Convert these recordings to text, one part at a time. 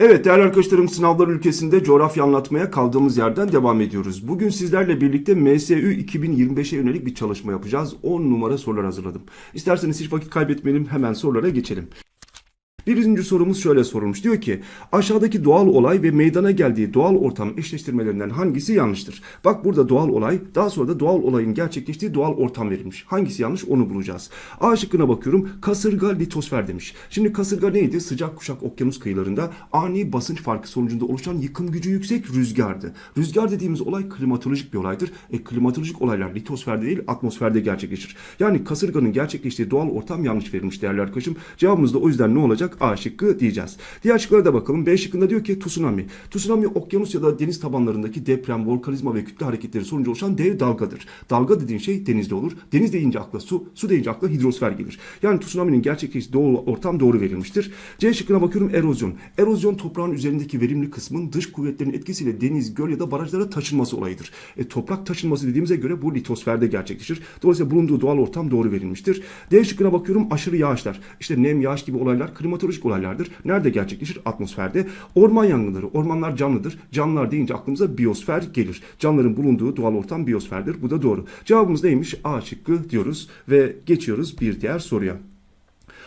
Evet değerli arkadaşlarım sınavlar ülkesinde coğrafya anlatmaya kaldığımız yerden devam ediyoruz. Bugün sizlerle birlikte MSÜ 2025'e yönelik bir çalışma yapacağız. 10 numara sorular hazırladım. İsterseniz hiç vakit kaybetmeyelim hemen sorulara geçelim. Birinci sorumuz şöyle sorulmuş. Diyor ki aşağıdaki doğal olay ve meydana geldiği doğal ortam eşleştirmelerinden hangisi yanlıştır? Bak burada doğal olay daha sonra da doğal olayın gerçekleştiği doğal ortam verilmiş. Hangisi yanlış onu bulacağız. A şıkkına bakıyorum. Kasırga litosfer demiş. Şimdi kasırga neydi? Sıcak kuşak okyanus kıyılarında ani basınç farkı sonucunda oluşan yıkım gücü yüksek rüzgardı. Rüzgar dediğimiz olay klimatolojik bir olaydır. E, klimatolojik olaylar litosferde değil atmosferde gerçekleşir. Yani kasırganın gerçekleştiği doğal ortam yanlış verilmiş değerli arkadaşım. Cevabımız da o yüzden ne olacak? A şıkkı diyeceğiz. Diğer şıklara da bakalım. B şıkkında diyor ki tsunami. Tsunami okyanus ya da deniz tabanlarındaki deprem, volkanizma ve kütle hareketleri sonucu oluşan dev dalgadır. Dalga dediğin şey denizde olur. Deniz deyince akla su, su deyince akla hidrosfer gelir. Yani tsunami'nin gerçekleştiği doğal ortam doğru verilmiştir. C şıkkına bakıyorum erozyon. Erozyon toprağın üzerindeki verimli kısmın dış kuvvetlerin etkisiyle deniz, göl ya da barajlara taşınması olayıdır. E, toprak taşınması dediğimize göre bu litosferde gerçekleşir. Dolayısıyla bulunduğu doğal ortam doğru verilmiştir. D şıkkına bakıyorum aşırı yağışlar. İşte nem, yağış gibi olaylar klimatolojik olaylardır. Nerede gerçekleşir? Atmosferde. Orman yangınları. Ormanlar canlıdır. Canlılar deyince aklımıza biyosfer gelir. Canlıların bulunduğu doğal ortam biyosferdir. Bu da doğru. Cevabımız neymiş? A şıkkı diyoruz ve geçiyoruz bir diğer soruya.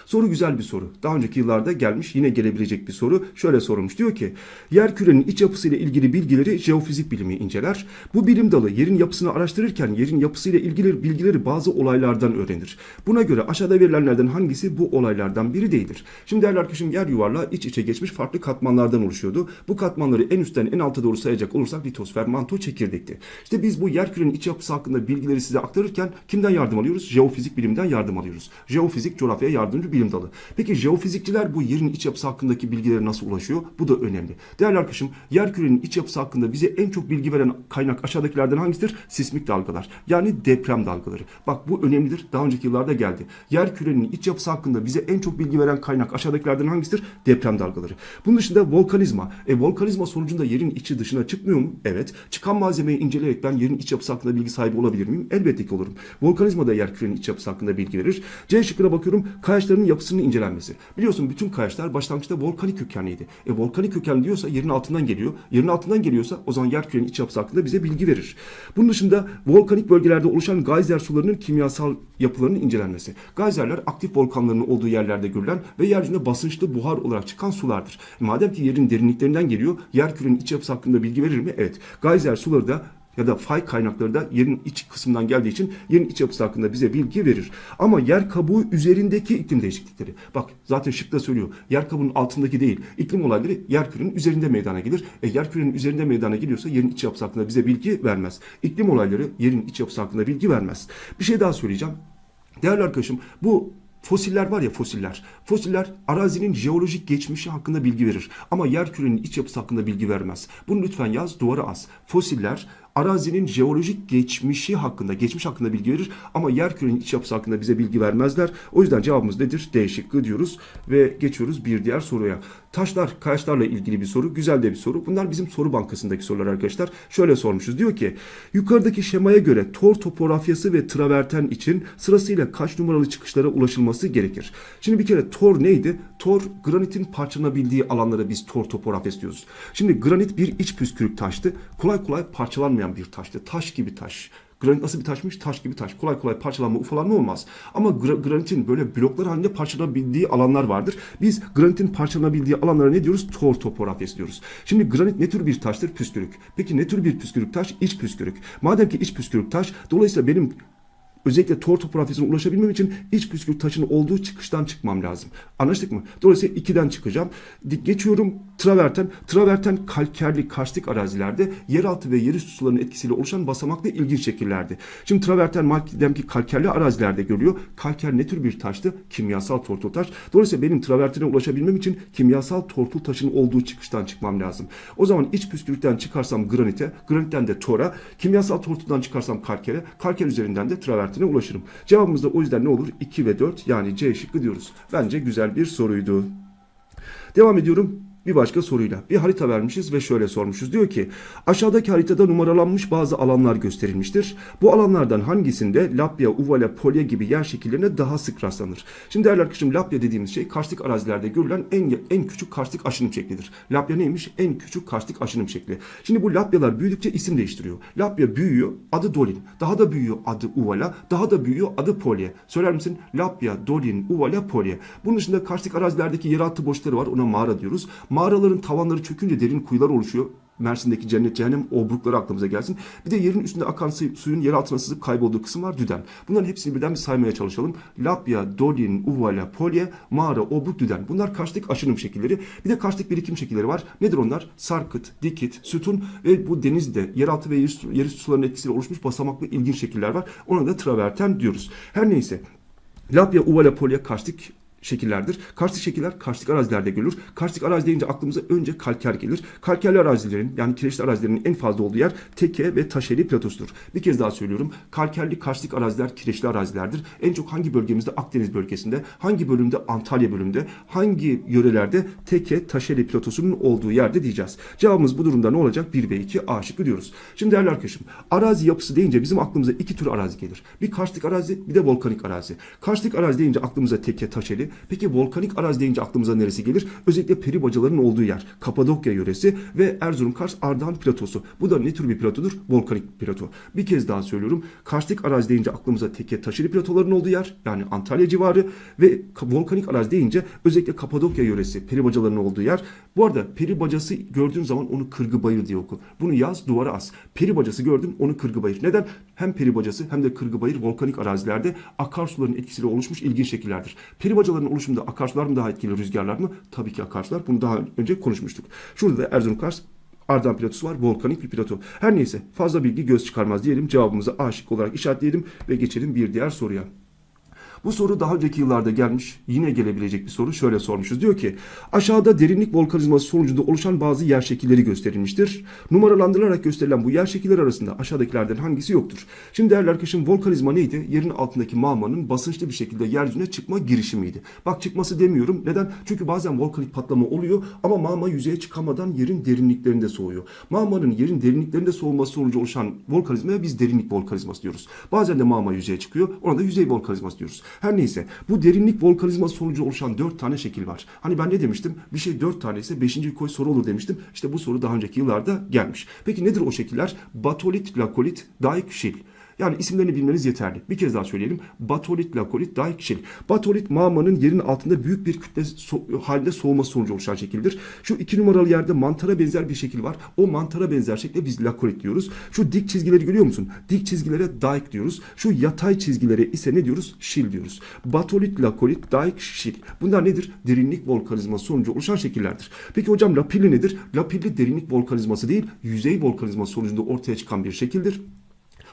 Soru güzel bir soru. Daha önceki yıllarda gelmiş yine gelebilecek bir soru. Şöyle sorulmuş. Diyor ki yer kürenin iç yapısıyla ilgili bilgileri jeofizik bilimi inceler. Bu bilim dalı yerin yapısını araştırırken yerin yapısıyla ilgili bilgileri bazı olaylardan öğrenir. Buna göre aşağıda verilenlerden hangisi bu olaylardan biri değildir? Şimdi değerli arkadaşım yer yuvarlağı iç içe geçmiş farklı katmanlardan oluşuyordu. Bu katmanları en üstten en alta doğru sayacak olursak litosfer, manto, çekirdekti. İşte biz bu yer kürenin iç yapısı hakkında bilgileri size aktarırken kimden yardım alıyoruz? Jeofizik bilimden yardım alıyoruz. Jeofizik coğrafyaya yardımcı bilim dalı. Peki jeofizikçiler bu yerin iç yapısı hakkındaki bilgilere nasıl ulaşıyor? Bu da önemli. Değerli arkadaşım yer kürenin iç yapısı hakkında bize en çok bilgi veren kaynak aşağıdakilerden hangisidir? Sismik dalgalar. Yani deprem dalgaları. Bak bu önemlidir. Daha önceki yıllarda geldi. Yer kürenin iç yapısı hakkında bize en çok bilgi veren kaynak aşağıdakilerden hangisidir? Deprem dalgaları. Bunun dışında volkanizma. E volkanizma sonucunda yerin içi dışına çıkmıyor mu? Evet. Çıkan malzemeyi inceleyerek ben yerin iç yapısı hakkında bilgi sahibi olabilir miyim? Elbette ki olurum. Volkanizma da yer kürenin iç yapısı hakkında bilgi verir. C şıkkına bakıyorum. Kayaçların yapısının incelenmesi. Biliyorsun bütün kayaçlar başlangıçta volkanik kökenliydi. E volkanik köken diyorsa yerin altından geliyor. Yerin altından geliyorsa o zaman yer kürenin iç yapısı hakkında bize bilgi verir. Bunun dışında volkanik bölgelerde oluşan gayzer sularının kimyasal yapılarının incelenmesi. Gayzerler aktif volkanların olduğu yerlerde görülen ve yeryüzünde basınçlı buhar olarak çıkan sulardır. Madem ki yerin derinliklerinden geliyor, yer kürenin iç yapısı hakkında bilgi verir mi? Evet. Gayzer suları da ya da fay kaynakları da yerin iç kısmından geldiği için yerin iç yapısı hakkında bize bilgi verir. Ama yer kabuğu üzerindeki iklim değişiklikleri. Bak zaten şıkta söylüyor. Yer kabuğunun altındaki değil. İklim olayları yer kürenin üzerinde meydana gelir. E yer kürenin üzerinde meydana geliyorsa yerin iç yapısı hakkında bize bilgi vermez. İklim olayları yerin iç yapısı hakkında bilgi vermez. Bir şey daha söyleyeceğim. Değerli arkadaşım bu Fosiller var ya fosiller. Fosiller arazinin jeolojik geçmişi hakkında bilgi verir. Ama yer kürenin iç yapısı hakkında bilgi vermez. Bunu lütfen yaz duvara as. Fosiller arazinin jeolojik geçmişi hakkında, geçmiş hakkında bilgi verir ama yer kürenin iç yapısı hakkında bize bilgi vermezler. O yüzden cevabımız nedir? D şıkkı diyoruz ve geçiyoruz bir diğer soruya. Taşlar, kayaçlarla ilgili bir soru. Güzel de bir soru. Bunlar bizim soru bankasındaki sorular arkadaşlar. Şöyle sormuşuz. Diyor ki yukarıdaki şemaya göre tor topografyası ve traverten için sırasıyla kaç numaralı çıkışlara ulaşılması gerekir? Şimdi bir kere tor neydi? Tor granitin parçalanabildiği alanlara biz tor topografyası diyoruz. Şimdi granit bir iç püskürük taştı. Kolay kolay parçalanmayan bir taştı. Taş gibi taş. Granit nasıl bir taşmış? Taş gibi taş. Kolay kolay parçalanma, ufalanma olmaz. Ama gra- granitin böyle bloklar halinde parçalanabildiği alanlar vardır. Biz granitin parçalanabildiği alanlara ne diyoruz? Tor topografyası diyoruz. Şimdi granit ne tür bir taştır? Püskürük. Peki ne tür bir püskürük taş? İç püskürük. Madem ki iç püskürük taş, dolayısıyla benim Özellikle tor topografyasına ulaşabilmem için iç püskürük taşının olduğu çıkıştan çıkmam lazım. Anlaştık mı? Dolayısıyla 2'den çıkacağım. Geçiyorum traverten. Traverten kalkerli karstik arazilerde yeraltı ve yerüstü sularının etkisiyle oluşan basamaklı ilginç şekillerdi. Şimdi traverten madem ki kalkerli arazilerde görüyor. Kalker ne tür bir taştı? Kimyasal tortul taş. Dolayısıyla benim travertene ulaşabilmem için kimyasal tortul taşın olduğu çıkıştan çıkmam lazım. O zaman iç püskürükten çıkarsam granite, granitten de tora, kimyasal tortuldan çıkarsam kalkere, kalker üzerinden de travertene ulaşırım. Cevabımız da o yüzden ne olur? 2 ve 4 yani C şıkkı diyoruz. Bence güzel bir soruydu. Devam ediyorum. Bir başka soruyla. Bir harita vermişiz ve şöyle sormuşuz. Diyor ki aşağıdaki haritada numaralanmış bazı alanlar gösterilmiştir. Bu alanlardan hangisinde Lapya, Uvala, Polya gibi yer şekillerine daha sık rastlanır? Şimdi değerli arkadaşım Lapya dediğimiz şey karstik arazilerde görülen en, en küçük karstik aşınım şeklidir. Lapya neymiş? En küçük karstik aşınım şekli. Şimdi bu Lapyalar büyüdükçe isim değiştiriyor. Lapya büyüyor adı Dolin. Daha da büyüyor adı Uvala. Daha da büyüyor adı Polya. Söyler misin? Lapya, Dolin, Uvala, Polya. Bunun dışında karstik arazilerdeki yeraltı boşlukları var. Ona mağara diyoruz. Mağaraların tavanları çökünce derin kuyular oluşuyor. Mersin'deki cennet cehennem obrukları aklımıza gelsin. Bir de yerin üstünde akan su- suyun yer altına sızıp kaybolduğu kısım var düden. Bunların hepsini birden bir saymaya çalışalım. Lapya, Dolin, Uvala, Polye, mağara, obruk, düden. Bunlar karstik aşınım şekilleri. Bir de karstik birikim şekilleri var. Nedir onlar? Sarkıt, dikit, sütun ve bu denizde yeraltı ve yerüstü, yerüstü suların etkisiyle oluşmuş basamaklı ilginç şekiller var. Ona da traverten diyoruz. Her neyse. Lapya, Uvala, Polya karstik şekillerdir. Karstik şekiller karstik arazilerde görülür. Karstik arazi deyince aklımıza önce kalker gelir. Kalkerli arazilerin yani kireçli arazilerin en fazla olduğu yer teke ve taşeli platosudur. Bir kez daha söylüyorum. Kalkerli karstik araziler kireçli arazilerdir. En çok hangi bölgemizde? Akdeniz bölgesinde. Hangi bölümde? Antalya bölümünde. Hangi yörelerde? Teke, taşeli platosunun olduğu yerde diyeceğiz. Cevabımız bu durumda ne olacak? 1 ve 2 A şıkkı diyoruz. Şimdi değerli arkadaşım arazi yapısı deyince bizim aklımıza iki tür arazi gelir. Bir karstik arazi bir de volkanik arazi. Karstik arazi deyince aklımıza teke, taşeli. Peki volkanik arazi deyince aklımıza neresi gelir? Özellikle peri bacaların olduğu yer. Kapadokya yöresi ve Erzurum Kars Ardahan platosu. Bu da ne tür bir platodur? Volkanik plato. Bir kez daha söylüyorum. Karstik arazi deyince aklımıza teke taşeli platoların olduğu yer. Yani Antalya civarı ve ka- volkanik arazi deyince özellikle Kapadokya yöresi peri bacalarının olduğu yer. Bu arada peri bacası gördüğün zaman onu kırgı bayır diye oku. Bunu yaz duvara as. Peri bacası gördüm onu kırgı bayır. Neden? Hem peri bacası hem de kırgı bayır volkanik arazilerde akarsuların etkisiyle oluşmuş ilginç şekillerdir. Peri bacalarının oluşumunda akarsular mı daha etkili rüzgarlar mı? Tabii ki akarsular. Bunu daha önce konuşmuştuk. Şurada da Erzurum Kars Ardahan platosu var. Volkanik bir plato. Her neyse fazla bilgi göz çıkarmaz diyelim. Cevabımızı A şıkkı olarak işaretleyelim ve geçelim bir diğer soruya. Bu soru daha önceki yıllarda gelmiş. Yine gelebilecek bir soru. Şöyle sormuşuz. Diyor ki aşağıda derinlik volkanizması sonucunda oluşan bazı yer şekilleri gösterilmiştir. Numaralandırılarak gösterilen bu yer şekilleri arasında aşağıdakilerden hangisi yoktur? Şimdi değerli arkadaşım volkanizma neydi? Yerin altındaki mağmanın basınçlı bir şekilde yeryüzüne çıkma girişimiydi. Bak çıkması demiyorum. Neden? Çünkü bazen volkanik patlama oluyor ama mağma yüzeye çıkamadan yerin derinliklerinde soğuyor. Mağmanın yerin derinliklerinde soğuması sonucu oluşan volkanizmaya biz derinlik volkanizması diyoruz. Bazen de mağma yüzeye çıkıyor. Ona da yüzey volkanizması diyoruz. Her neyse bu derinlik volkanizması sonucu oluşan dört tane şekil var. Hani ben ne demiştim? Bir şey dört tane ise beşinci koy soru olur demiştim. İşte bu soru daha önceki yıllarda gelmiş. Peki nedir o şekiller? Batolit, lakolit, daik, şil. Yani isimlerini bilmeniz yeterli. Bir kez daha söyleyelim. Batolit, lakolit, daik, şil. Batolit mağmanın yerin altında büyük bir kütle so- halinde soğuması sonucu oluşan şekildir. Şu iki numaralı yerde mantara benzer bir şekil var. O mantara benzer şekle biz lakolit diyoruz. Şu dik çizgileri görüyor musun? Dik çizgilere daik diyoruz. Şu yatay çizgilere ise ne diyoruz? Şil diyoruz. Batolit, lakolit, daik, şil. Bunlar nedir? Derinlik volkanizması sonucu oluşan şekillerdir. Peki hocam lapilli nedir? Lapilli derinlik volkanizması değil, yüzey volkanizması sonucunda ortaya çıkan bir şekildir.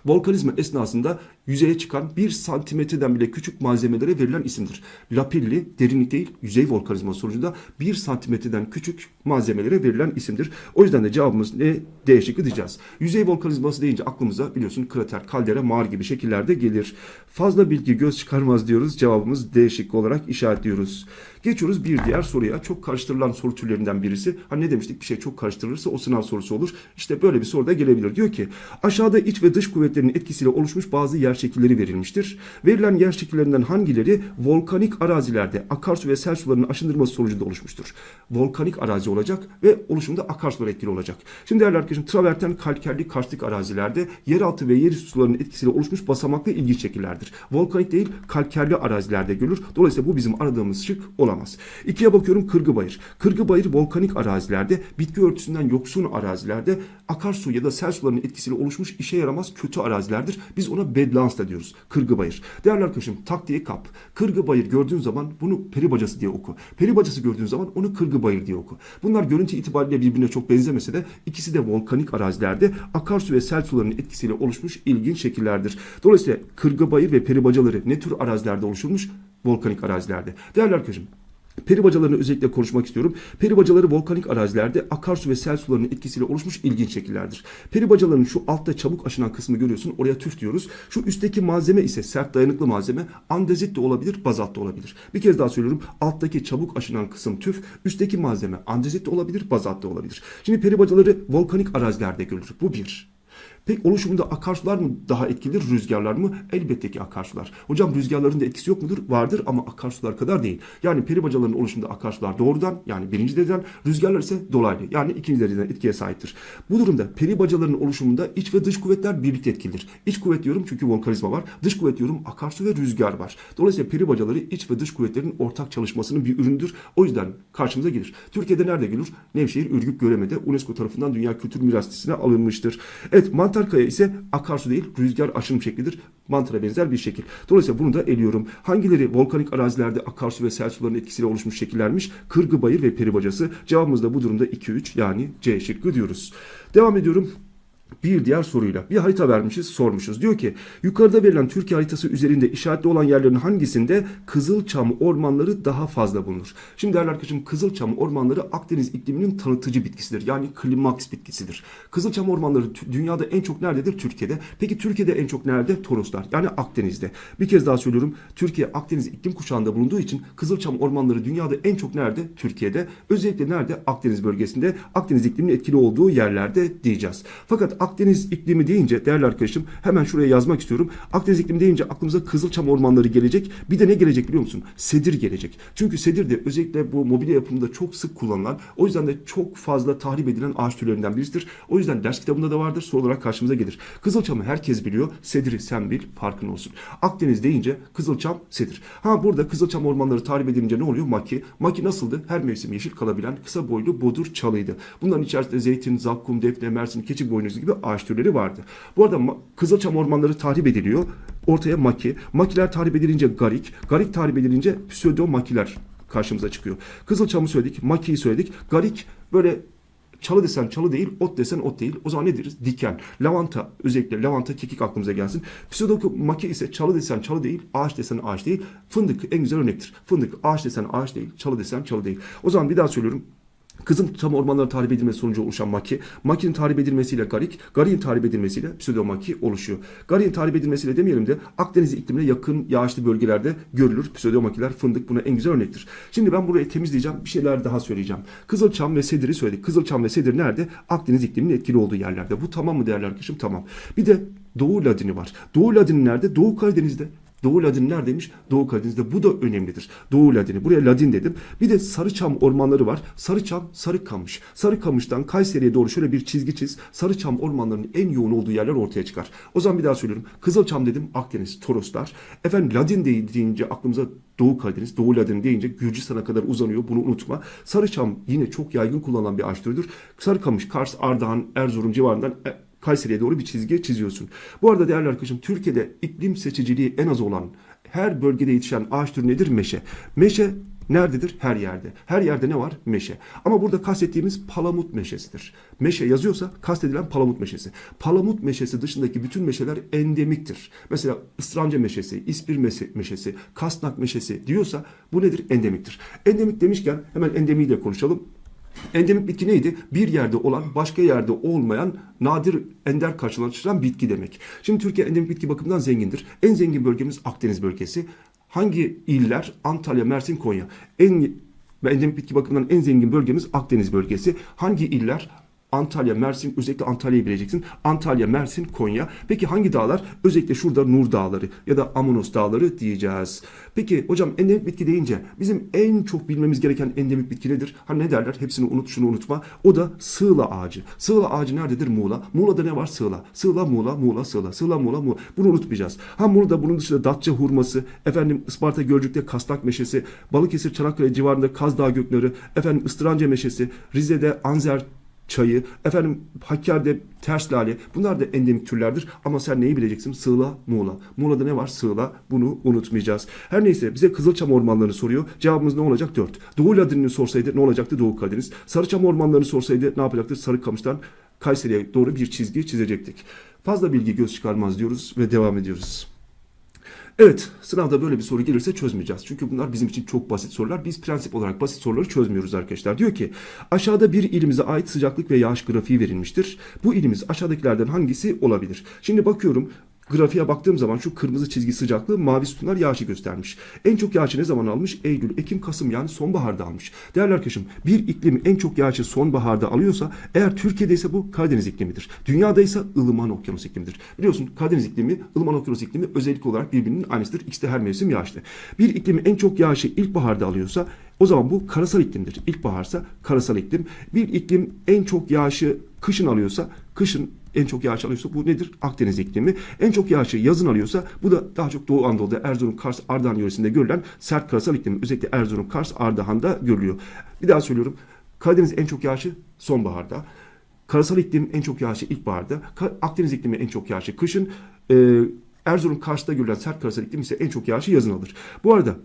Volkanizma esnasında yüzeye çıkan bir santimetreden bile küçük malzemelere verilen isimdir. Lapilli derinlik değil yüzey volkanizma sonucunda bir santimetreden küçük malzemelere verilen isimdir. O yüzden de cevabımız ne? D şıkkı diyeceğiz. Yüzey volkanizması deyince aklımıza biliyorsun krater, kaldera, mağar gibi şekillerde gelir. Fazla bilgi göz çıkarmaz diyoruz. Cevabımız D şıkkı olarak işaretliyoruz. Geçiyoruz bir diğer soruya. Çok karıştırılan soru türlerinden birisi. Hani ne demiştik bir şey çok karıştırılırsa o sınav sorusu olur. İşte böyle bir soru da gelebilir. Diyor ki aşağıda iç ve dış kuvvetlerin etkisiyle oluşmuş bazı yer şekilleri verilmiştir. Verilen yer şekillerinden hangileri volkanik arazilerde akarsu ve sel sularının aşındırması sonucunda oluşmuştur? Volkanik arazi olacak ve oluşumda akarsular etkili olacak. Şimdi değerli arkadaşım traverten kalkerli karstik arazilerde yeraltı ve yerüstü sularının etkisiyle oluşmuş basamaklı ilginç şekillerdir. Volkanik değil kalkerli arazilerde görülür. Dolayısıyla bu bizim aradığımız şık olamaz. İkiye bakıyorum Kırgıbayır. Kırgıbayır volkanik arazilerde, bitki örtüsünden yoksun arazilerde akarsu ya da sel sularının etkisiyle oluşmuş işe yaramaz kötü arazilerdir. Biz ona bedlands da diyoruz. Kırgıbayır. Değerli arkadaşım taktiği kap. Kırgıbayır gördüğün zaman bunu peri bacası diye oku. Peri bacası gördüğün zaman onu kırgıbayır diye oku. Bunlar görüntü itibariyle birbirine çok benzemese de ikisi de volkanik arazilerde akarsu ve sel sularının etkisiyle oluşmuş ilginç şekillerdir. Dolayısıyla kırgıbayır ve peri bacaları ne tür arazilerde oluşurmuş? Volkanik arazilerde. Değerli arkadaşım Peri bacalarını özellikle konuşmak istiyorum. Peri bacaları volkanik arazilerde akarsu ve sel sularının etkisiyle oluşmuş ilginç şekillerdir. Peri bacalarının şu altta çabuk aşınan kısmı görüyorsun. Oraya tüf diyoruz. Şu üstteki malzeme ise sert dayanıklı malzeme. Andezit de olabilir, bazalt da olabilir. Bir kez daha söylüyorum. Alttaki çabuk aşınan kısım tüf, üstteki malzeme andezit de olabilir, bazalt da olabilir. Şimdi peri bacaları volkanik arazilerde görülür. Bu bir. Peki oluşumunda akarsular mı daha etkilidir, rüzgarlar mı? Elbette ki akarsular. Hocam rüzgarların da etkisi yok mudur? Vardır ama akarsular kadar değil. Yani peri bacalarının oluşumunda akarsular doğrudan yani birinci dereceden, rüzgarlar ise dolaylı yani ikinci dereceden etkiye sahiptir. Bu durumda peri bacalarının oluşumunda iç ve dış kuvvetler birlikte etkilidir. İç kuvvet diyorum çünkü volkanizma var. Dış kuvvet diyorum akarsu ve rüzgar var. Dolayısıyla peri bacaları iç ve dış kuvvetlerin ortak çalışmasının bir üründür. O yüzden karşımıza gelir. Türkiye'de nerede gelir? Nevşehir Ürgüp Göreme'de UNESCO tarafından Dünya Kültür Miras Listesi'ne alınmıştır. Evet mantar kaya ise akarsu değil rüzgar aşınım şeklidir. Mantara benzer bir şekil. Dolayısıyla bunu da eliyorum. Hangileri volkanik arazilerde akarsu ve sel sularının etkisiyle oluşmuş şekillermiş? Kırgı bayır ve peri bacası. Cevabımız da bu durumda 2-3 yani C şıkkı diyoruz. Devam ediyorum. Bir diğer soruyla bir harita vermişiz sormuşuz. Diyor ki yukarıda verilen Türkiye haritası üzerinde işaretli olan yerlerin hangisinde Kızılçam ormanları daha fazla bulunur? Şimdi değerli arkadaşım Kızılçam ormanları Akdeniz ikliminin tanıtıcı bitkisidir. Yani klimaks bitkisidir. Kızılçam ormanları dünyada en çok nerededir? Türkiye'de. Peki Türkiye'de en çok nerede? Toroslar. Yani Akdeniz'de. Bir kez daha söylüyorum. Türkiye Akdeniz iklim kuşağında bulunduğu için Kızılçam ormanları dünyada en çok nerede? Türkiye'de. Özellikle nerede? Akdeniz bölgesinde. Akdeniz ikliminin etkili olduğu yerlerde diyeceğiz. Fakat Akdeniz iklimi deyince değerli arkadaşım hemen şuraya yazmak istiyorum. Akdeniz iklimi deyince aklımıza Kızılçam ormanları gelecek. Bir de ne gelecek biliyor musun? Sedir gelecek. Çünkü sedir de özellikle bu mobilya yapımında çok sık kullanılan o yüzden de çok fazla tahrip edilen ağaç türlerinden birisidir. O yüzden ders kitabında da vardır. Soru olarak karşımıza gelir. Kızılçam'ı herkes biliyor. Sediri sen bil farkın olsun. Akdeniz deyince Kızılçam sedir. Ha burada Kızılçam ormanları tahrip edilince ne oluyor? Maki. Maki nasıldı? Her mevsim yeşil kalabilen kısa boylu bodur çalıydı. Bunların içerisinde zeytin, zakkum, defne, mersin, keçi boynuzu gibi ağaç türleri vardı. Bu arada Kızılçam ormanları tahrip ediliyor. Ortaya maki. Makiler tahrip edilince garik. Garik tahrip edilince pseudomakiler karşımıza çıkıyor. Kızılçam'ı söyledik, makiyi söyledik. Garik böyle çalı desen çalı değil, ot desen ot değil. O zaman ne deriz? Diken. Lavanta, özellikle lavanta kekik aklımıza gelsin. Pseudomaki ise çalı desen çalı değil, ağaç desen ağaç değil. Fındık en güzel örnektir. Fındık ağaç desen ağaç değil, çalı desen çalı değil. O zaman bir daha söylüyorum. Kızım tam ormanların tahrip edilmesi sonucu oluşan maki, makinin tahrip edilmesiyle garik, gariğin tahrip edilmesiyle pseudomaki oluşuyor. Gariğin tahrip edilmesiyle demeyelim de Akdeniz iklimine yakın yağışlı bölgelerde görülür. Pseudomakiler, fındık buna en güzel örnektir. Şimdi ben burayı temizleyeceğim, bir şeyler daha söyleyeceğim. Kızılçam ve sediri söyledik. Kızılçam ve sedir nerede? Akdeniz ikliminin etkili olduğu yerlerde. Bu tamam mı değerli arkadaşım? Tamam. Bir de Doğu Ladini var. Doğu Ladini nerede? Doğu Karadeniz'de. Doğu Ladin neredeymiş? Doğu Karadeniz'de. Bu da önemlidir. Doğu Ladini. Buraya Ladin dedim. Bir de Sarıçam ormanları var. Sarıçam, Sarıkamış. Sarıkamış'tan Kayseri'ye doğru şöyle bir çizgi çiz. Sarıçam ormanlarının en yoğun olduğu yerler ortaya çıkar. O zaman bir daha söylüyorum. Kızılçam dedim Akdeniz, Toroslar. Efendim Ladin de- deyince aklımıza Doğu Karadeniz, Doğu Ladin deyince Gürcistan'a kadar uzanıyor. Bunu unutma. Sarıçam yine çok yaygın kullanılan bir ağaç türüdür. Sarıkamış, Kars, Ardahan, Erzurum civarından e, Kayseri'ye doğru bir çizgi çiziyorsun. Bu arada değerli arkadaşım Türkiye'de iklim seçiciliği en az olan her bölgede yetişen ağaç türü nedir? Meşe. Meşe nerededir? Her yerde. Her yerde ne var? Meşe. Ama burada kastettiğimiz palamut meşesidir. Meşe yazıyorsa kastedilen palamut meşesi. Palamut meşesi dışındaki bütün meşeler endemiktir. Mesela ısranca meşesi, ispir meşe- meşesi, kasnak meşesi diyorsa bu nedir? Endemiktir. Endemik demişken hemen endemiyi de konuşalım. Endemik bitki neydi? Bir yerde olan, başka yerde olmayan, nadir, ender karşılaşılan bitki demek. Şimdi Türkiye endemik bitki bakımından zengindir. En zengin bölgemiz Akdeniz bölgesi. Hangi iller? Antalya, Mersin, Konya. En ve endemik bitki bakımından en zengin bölgemiz Akdeniz bölgesi. Hangi iller? Antalya, Mersin, özellikle Antalya'yı bileceksin. Antalya, Mersin, Konya. Peki hangi dağlar? Özellikle şurada Nur Dağları ya da Amonos Dağları diyeceğiz. Peki hocam endemik bitki deyince bizim en çok bilmemiz gereken endemik bitki nedir? Hani ne derler? Hepsini unut, şunu unutma. O da sığla ağacı. Sığla ağacı nerededir? Muğla. Muğla'da ne var? Sığla. Sığla, Muğla, Muğla, Sığla. Sığla, Muğla, Muğla. Bunu unutmayacağız. Ha Muğla'da bunun dışında Datça hurması, efendim Isparta Gölcük'te Kastak meşesi, Balıkesir Çanakkale civarında Kaz Dağı gökleri, efendim Istıranca meşesi, Rize'de Anzer çayı, efendim Hakkari'de ters lale bunlar da endemik türlerdir ama sen neyi bileceksin? Sığla, Muğla. Muğla'da ne var? Sığla. Bunu unutmayacağız. Her neyse bize Kızılçam ormanlarını soruyor. Cevabımız ne olacak? 4. Doğu Ladini'ni sorsaydı ne olacaktı? Doğu Karadeniz. Sarıçam ormanlarını sorsaydı ne yapacaktı? Sarıkamış'tan Kayseri'ye doğru bir çizgi çizecektik. Fazla bilgi göz çıkarmaz diyoruz ve devam ediyoruz. Evet, sınavda böyle bir soru gelirse çözmeyeceğiz. Çünkü bunlar bizim için çok basit sorular. Biz prensip olarak basit soruları çözmüyoruz arkadaşlar. Diyor ki, aşağıda bir ilimize ait sıcaklık ve yağış grafiği verilmiştir. Bu ilimiz aşağıdakilerden hangisi olabilir? Şimdi bakıyorum, Grafiğe baktığım zaman şu kırmızı çizgi sıcaklığı, mavi sütunlar yağışı göstermiş. En çok yağışı ne zaman almış? Eylül, Ekim, Kasım yani sonbaharda almış. Değerli arkadaşım bir iklim en çok yağışı sonbaharda alıyorsa eğer Türkiye'de ise bu Karadeniz iklimidir. Dünyada ise ılıman okyanus iklimidir. Biliyorsun Karadeniz iklimi, ılıman okyanus iklimi özellik olarak birbirinin aynısıdır. İkisi de her mevsim yağışlı. Bir iklimi en çok yağışı ilkbaharda alıyorsa o zaman bu karasal iklimdir. İlkbaharsa karasal iklim. Bir iklim en çok yağışı kışın alıyorsa kışın en çok yağış alıyorsa bu nedir? Akdeniz iklimi. En çok yağışı yazın alıyorsa bu da daha çok Doğu Anadolu'da Erzurum, Kars, Ardahan yöresinde görülen sert karasal iklim. Özellikle Erzurum, Kars, Ardahan'da görülüyor. Bir daha söylüyorum. Karadeniz en çok yağışı sonbaharda. Karasal iklim en çok yağışı ilkbaharda. Akdeniz iklimi en çok yağışı kışın. Ee, Erzurum, Kars'ta görülen sert karasal iklim ise en çok yağışı yazın alır. Bu arada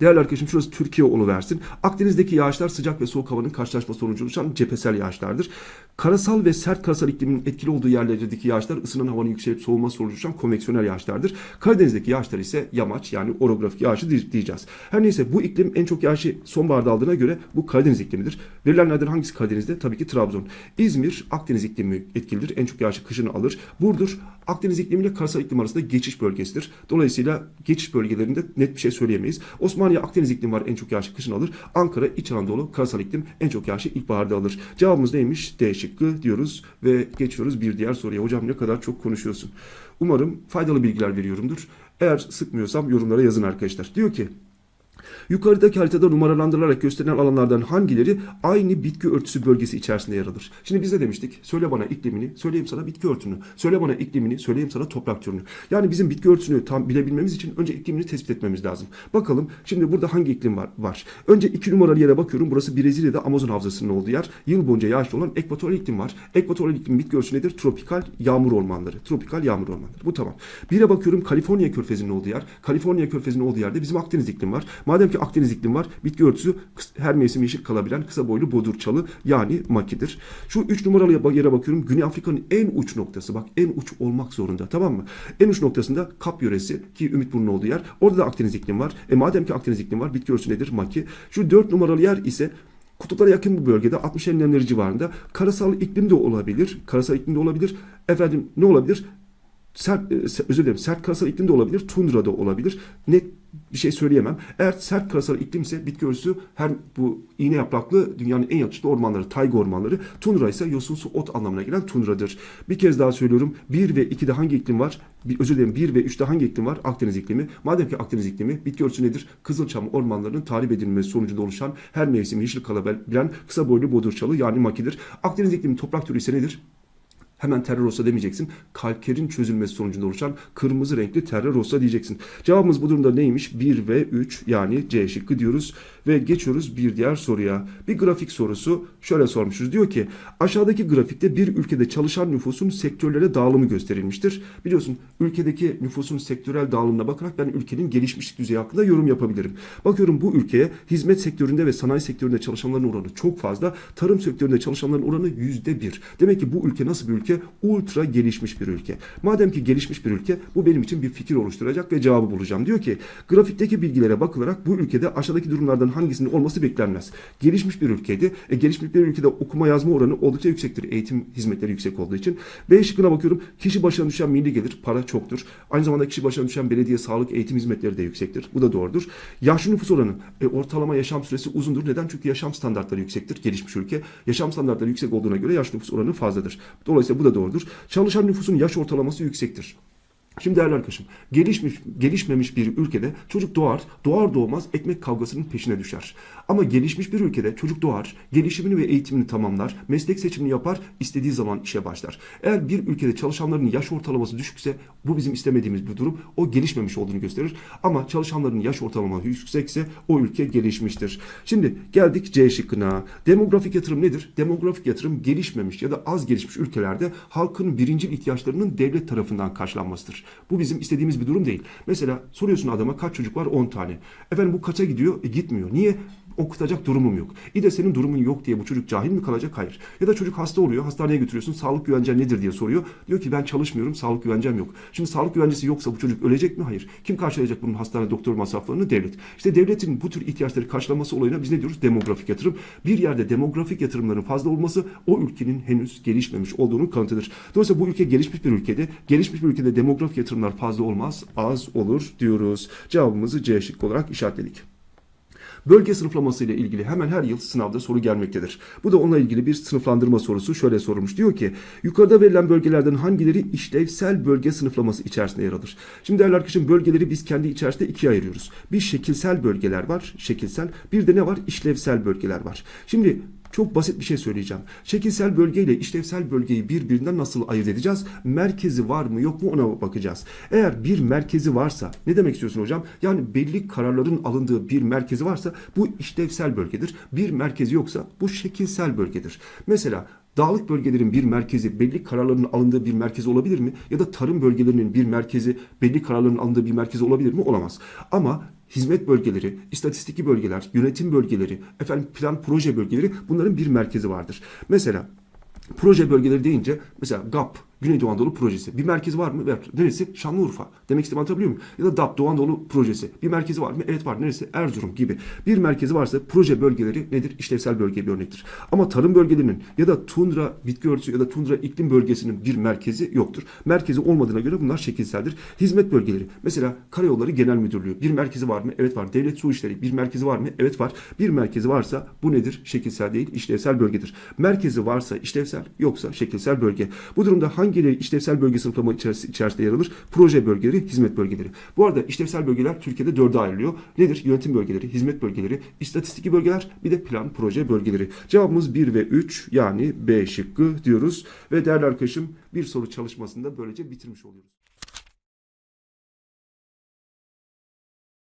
Değerli arkadaşım şurası Türkiye olu versin. Akdeniz'deki yağışlar sıcak ve soğuk havanın karşılaşması sonucu oluşan cephesel yağışlardır. Karasal ve sert karasal iklimin etkili olduğu yerlerdeki yağışlar ısınan havanın yükselip soğuması sonucu oluşan konveksiyonel yağışlardır. Karadeniz'deki yağışlar ise yamaç yani orografik yağışı diye- diyeceğiz. Her neyse bu iklim en çok yağışı sonbaharda aldığına göre bu Karadeniz iklimidir. Verilenlerden hangisi Karadeniz'de? Tabii ki Trabzon. İzmir Akdeniz iklimi etkilidir. En çok yağışı kışını alır. Burdur Akdeniz iklimiyle karasal iklim arasında geçiş bölgesidir. Dolayısıyla geçiş bölgelerinde net bir şey söyleyemeyiz. Osmaniye Akdeniz iklim var en çok yağışı kışın alır. Ankara İç Anadolu karasal iklim en çok yağışı ilkbaharda alır. Cevabımız neymiş? D şıkkı diyoruz ve geçiyoruz bir diğer soruya. Hocam ne kadar çok konuşuyorsun. Umarım faydalı bilgiler veriyorumdur. Eğer sıkmıyorsam yorumlara yazın arkadaşlar. Diyor ki Yukarıdaki haritada numaralandırılarak gösterilen alanlardan hangileri aynı bitki örtüsü bölgesi içerisinde yer alır? Şimdi biz de demiştik. Söyle bana iklimini, söyleyeyim sana bitki örtünü. Söyle bana iklimini, söyleyeyim sana toprak türünü. Yani bizim bitki örtüsünü tam bilebilmemiz için önce iklimini tespit etmemiz lazım. Bakalım şimdi burada hangi iklim var? var. Önce iki numaralı yere bakıyorum. Burası Brezilya'da Amazon havzasının olduğu yer. Yıl boyunca yağışlı olan ekvatoral iklim var. Ekvatoral iklim bitki örtüsü nedir? Tropikal yağmur ormanları. Tropikal yağmur ormanları. Bu tamam. Bire bakıyorum Kaliforniya körfezinin olduğu yer. Kaliforniya körfezinin olduğu yerde bizim Akdeniz iklim var. Madem ki Akdeniz iklim var, bitki örtüsü her mevsim yeşil kalabilen kısa boylu bodur çalı yani makidir. Şu 3 numaralı yere bakıyorum. Güney Afrika'nın en uç noktası. Bak en uç olmak zorunda tamam mı? En uç noktasında Kap yöresi ki Ümitburnu olduğu yer. Orada da Akdeniz iklim var. E madem ki Akdeniz iklim var, bitki örtüsü nedir? Maki. Şu 4 numaralı yer ise Kutuplara yakın bir bölgede 60 enlemleri civarında karasal iklim de olabilir. Karasal iklim de olabilir. Efendim ne olabilir? Sert, e, özür dilerim sert karasal iklim de olabilir, tundra da olabilir. Net bir şey söyleyemem. Eğer sert karasal iklimse bitki örtüsü her bu iğne yapraklı dünyanın en yakışıklı ormanları, tayga ormanları. Tundra ise yosunsu ot anlamına gelen tundradır. Bir kez daha söylüyorum. 1 ve 2'de hangi iklim var? Bir, özür dilerim 1 ve 3'te hangi iklim var? Akdeniz iklimi. Madem ki Akdeniz iklimi bitki örtüsü nedir? Kızılçam ormanlarının tahrip edilmesi sonucunda oluşan her mevsim yeşil kalabilen kısa boylu bodurçalı yani makidir. Akdeniz iklimi toprak türü ise nedir? Hemen terra rossa demeyeceksin. Kalkerin çözülmesi sonucunda oluşan kırmızı renkli terra rossa diyeceksin. Cevabımız bu durumda neymiş? 1 ve 3 yani C şıkkı diyoruz. Ve geçiyoruz bir diğer soruya. Bir grafik sorusu şöyle sormuşuz. Diyor ki aşağıdaki grafikte bir ülkede çalışan nüfusun sektörlere dağılımı gösterilmiştir. Biliyorsun ülkedeki nüfusun sektörel dağılımına bakarak ben ülkenin gelişmişlik düzeyi hakkında yorum yapabilirim. Bakıyorum bu ülkeye hizmet sektöründe ve sanayi sektöründe çalışanların oranı çok fazla. Tarım sektöründe çalışanların oranı yüzde bir. Demek ki bu ülke nasıl bir ülke? Ultra gelişmiş bir ülke. Madem ki gelişmiş bir ülke bu benim için bir fikir oluşturacak ve cevabı bulacağım. Diyor ki grafikteki bilgilere bakılarak bu ülkede aşağıdaki durumlardan hangisinin olması beklenmez. Gelişmiş bir ülkeydi. E, gelişmiş bir ülkede okuma yazma oranı oldukça yüksektir. Eğitim hizmetleri yüksek olduğu için. B şıkkına bakıyorum. Kişi başına düşen milli gelir para çoktur. Aynı zamanda kişi başına düşen belediye, sağlık, eğitim hizmetleri de yüksektir. Bu da doğrudur. Yaşlı nüfus oranı. E, ortalama yaşam süresi uzundur. Neden? Çünkü yaşam standartları yüksektir. Gelişmiş ülke. Yaşam standartları yüksek olduğuna göre yaşlı nüfus oranı fazladır. Dolayısıyla bu da doğrudur. Çalışan nüfusun yaş ortalaması yüksektir. Şimdi değerli arkadaşım, gelişmiş, gelişmemiş bir ülkede çocuk doğar, doğar doğmaz ekmek kavgasının peşine düşer. Ama gelişmiş bir ülkede çocuk doğar, gelişimini ve eğitimini tamamlar, meslek seçimini yapar, istediği zaman işe başlar. Eğer bir ülkede çalışanların yaş ortalaması düşükse bu bizim istemediğimiz bir durum. O gelişmemiş olduğunu gösterir. Ama çalışanların yaş ortalaması yüksekse o ülke gelişmiştir. Şimdi geldik C şıkkına. Demografik yatırım nedir? Demografik yatırım gelişmemiş ya da az gelişmiş ülkelerde halkın birincil ihtiyaçlarının devlet tarafından karşılanmasıdır. Bu bizim istediğimiz bir durum değil. Mesela soruyorsun adama kaç çocuk var? 10 tane. Efendim bu kaça gidiyor? E, gitmiyor. Niye? Okutacak durumum yok. İyi de senin durumun yok diye bu çocuk cahil mi kalacak? Hayır. Ya da çocuk hasta oluyor. Hastaneye götürüyorsun. Sağlık güvencen nedir diye soruyor. Diyor ki ben çalışmıyorum. Sağlık güvencem yok. Şimdi sağlık güvencesi yoksa bu çocuk ölecek mi? Hayır. Kim karşılayacak bunun hastane doktor masraflarını? Devlet. İşte devletin bu tür ihtiyaçları karşılaması olayına biz ne diyoruz? Demografik yatırım. Bir yerde demografik yatırımların fazla olması o ülkenin henüz gelişmemiş olduğunu kanıtıdır. Dolayısıyla bu ülke gelişmiş bir ülkede. Gelişmiş bir ülkede demografik yatırımlar fazla olmaz. Az olur diyoruz. Cevabımızı C şıkkı olarak işaretledik. Bölge sınıflaması ile ilgili hemen her yıl sınavda soru gelmektedir. Bu da onunla ilgili bir sınıflandırma sorusu şöyle sorulmuş. Diyor ki yukarıda verilen bölgelerden hangileri işlevsel bölge sınıflaması içerisinde yer alır? Şimdi değerli arkadaşım bölgeleri biz kendi içerisinde ikiye ayırıyoruz. Bir şekilsel bölgeler var, şekilsel. Bir de ne var? İşlevsel bölgeler var. Şimdi çok basit bir şey söyleyeceğim. Şekilsel bölge ile işlevsel bölgeyi birbirinden nasıl ayırt edeceğiz? Merkezi var mı yok mu ona bakacağız. Eğer bir merkezi varsa ne demek istiyorsun hocam? Yani belli kararların alındığı bir merkezi varsa bu işlevsel bölgedir. Bir merkezi yoksa bu şekilsel bölgedir. Mesela Dağlık bölgelerin bir merkezi belli kararların alındığı bir merkezi olabilir mi? Ya da tarım bölgelerinin bir merkezi belli kararların alındığı bir merkezi olabilir mi? Olamaz. Ama hizmet bölgeleri, istatistiki bölgeler, yönetim bölgeleri, efendim plan proje bölgeleri bunların bir merkezi vardır. Mesela proje bölgeleri deyince mesela GAP, Güneydoğu Anadolu Projesi. Bir merkezi var mı? Var. Neresi? Şanlıurfa. Demek istediğimi anlatabiliyor muyum? Ya da DAP, Doğu Anadolu Projesi. Bir merkezi var mı? Evet var. Neresi? Erzurum gibi. Bir merkezi varsa proje bölgeleri nedir? İşlevsel bölge bir örnektir. Ama tarım bölgelerinin ya da tundra bitki örtüsü ya da tundra iklim bölgesinin bir merkezi yoktur. Merkezi olmadığına göre bunlar şekilseldir. Hizmet bölgeleri. Mesela Karayolları Genel Müdürlüğü. Bir merkezi var mı? Evet var. Devlet Su İşleri. Bir merkezi var mı? Evet var. Bir merkezi varsa bu nedir? Şekilsel değil, işlevsel bölgedir. Merkezi varsa işlevsel, yoksa şekilsel bölge. Bu durumda hangileri işlevsel bölge sınıflama içeris- içerisinde yer alır? Proje bölgeleri, hizmet bölgeleri. Bu arada işlevsel bölgeler Türkiye'de dörde ayrılıyor. Nedir? Yönetim bölgeleri, hizmet bölgeleri, istatistiki bölgeler, bir de plan proje bölgeleri. Cevabımız 1 ve 3 yani B şıkkı diyoruz. Ve değerli arkadaşım bir soru çalışmasında böylece bitirmiş oluyoruz.